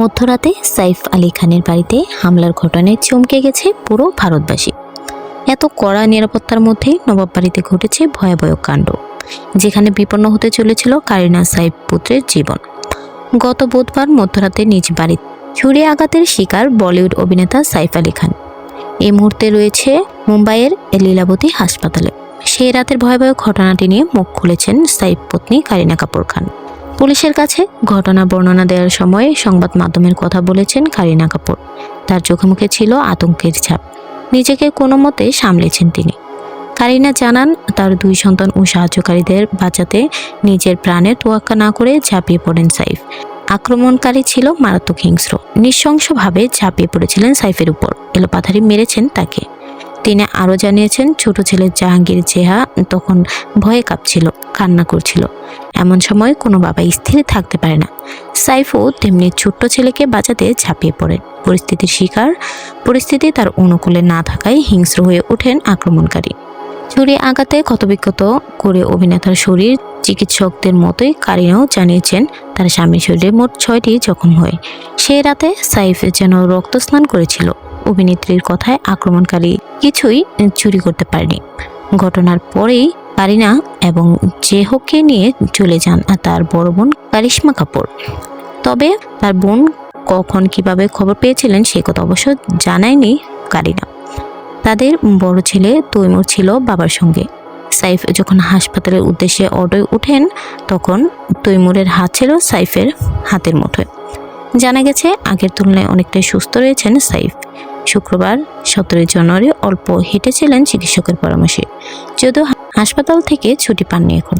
মধ্যরাতে সাইফ আলী খানের বাড়িতে হামলার ঘটনায় চমকে গেছে পুরো ভারতবাসী। এত কড়া নিরাপত্তার মধ্যেই নবাব বাড়িতে ঘটেছে ভয়াবহ কাণ্ড, যেখানে বিপন্ন হতে চলেছিল কারিনা সাইফ পুত্রের জীবন। গত বুধবার মধ্যরাতে নিজ বাড়ি ছুরি আঘাতের শিকার বলিউড অভিনেতা সাইফ আলী খান। এই মুহূর্তে রয়েছে মুম্বাইয়ের লীলাবতী হাসপাতালে। সেই রাতের ভয়াবহ ঘটনাটি নিয়ে মুখ খুলেছেন সাইফ পত্নী কারিনা কাপুর খান। পুলিশের কাছে ঘটনা বর্ণনা দেওয়ার সময় সংবাদ মাধ্যমের কথা বলেছেন কারিনা কাপুর। তার চোখে মুখে ছিল আতঙ্কের ছাপ। নিজেকে কোনো মতে সামলেছেন তিনি। কারিনা জানান, তার দুই সন্তান ও সাহায্যকারীদের বাঁচাতে নিজের প্রাণের তোয়াক্কা না করে ঝাঁপিয়ে পড়েন সাইফ। আক্রমণকারী ছিল মারাত্মক হিংস্র। নৃশংসভাবে ঝাঁপিয়ে পড়েছিলেন সাইফের উপর। এলোপাথারি মেরেছেন তাকে। তিনি আরও জানিয়েছেন, ছোট ছেলে জাহাঙ্গীর জেহা তখন ভয়ে কাঁপছিল, কান্না করছিল। এমন সময় কোনো বাবা স্থির থাকতে পারে না। সাইফও তেমনি ছোট্ট ছেলেকে বাঁচাতে ঝাঁপিয়ে পড়েন পরিস্থিতির শিকার, পরিস্থিতি তার অনুকূলে না থাকায় হিংস্র হয়ে ওঠেন আক্রমণকারী। ছুরি আঘাতে ক্ষতবিক্ষত করে অভিনেতার শরীর চিকিৎসকদের মতোই কারিনাও জানিয়েছেন, তার স্বামীর শরীরে মোট ছয়টি জখম হয়। সেই রাতে সাইফ যেন রক্তস্নান করেছিল। অভিনেত্রীর কথায় আক্রমণকারী কিছুই চুরি করতে পারেনি। ঘটনার পরেই কারিনা এবং জেহকে নিয়ে চলে যান তার বড় বোন কারিশ্মা কাপুর। তবে তার বোন কখন কীভাবে খবর পেয়েছিলেন সে কথা অবশ্য জানায়নি কারিনা। তাদের বড় ছেলে তৈমুর ছিল বাবার সঙ্গে। সাইফ যখন হাসপাতালের উদ্দেশ্যে অটোয় উঠেন তখন তৈমুরের হাত ছিল সাইফের হাতের মুঠোয়। জানা গেছে, আগের তুলনায় অনেকটাই সুস্থ রয়েছেন সাইফ। শুক্রবার সতেরোই জানুয়ারি অল্প হেঁটেছিলেন চিকিৎসকের পরামর্শে। যদিও হাসপাতাল থেকে ছুটি পাননি এখন।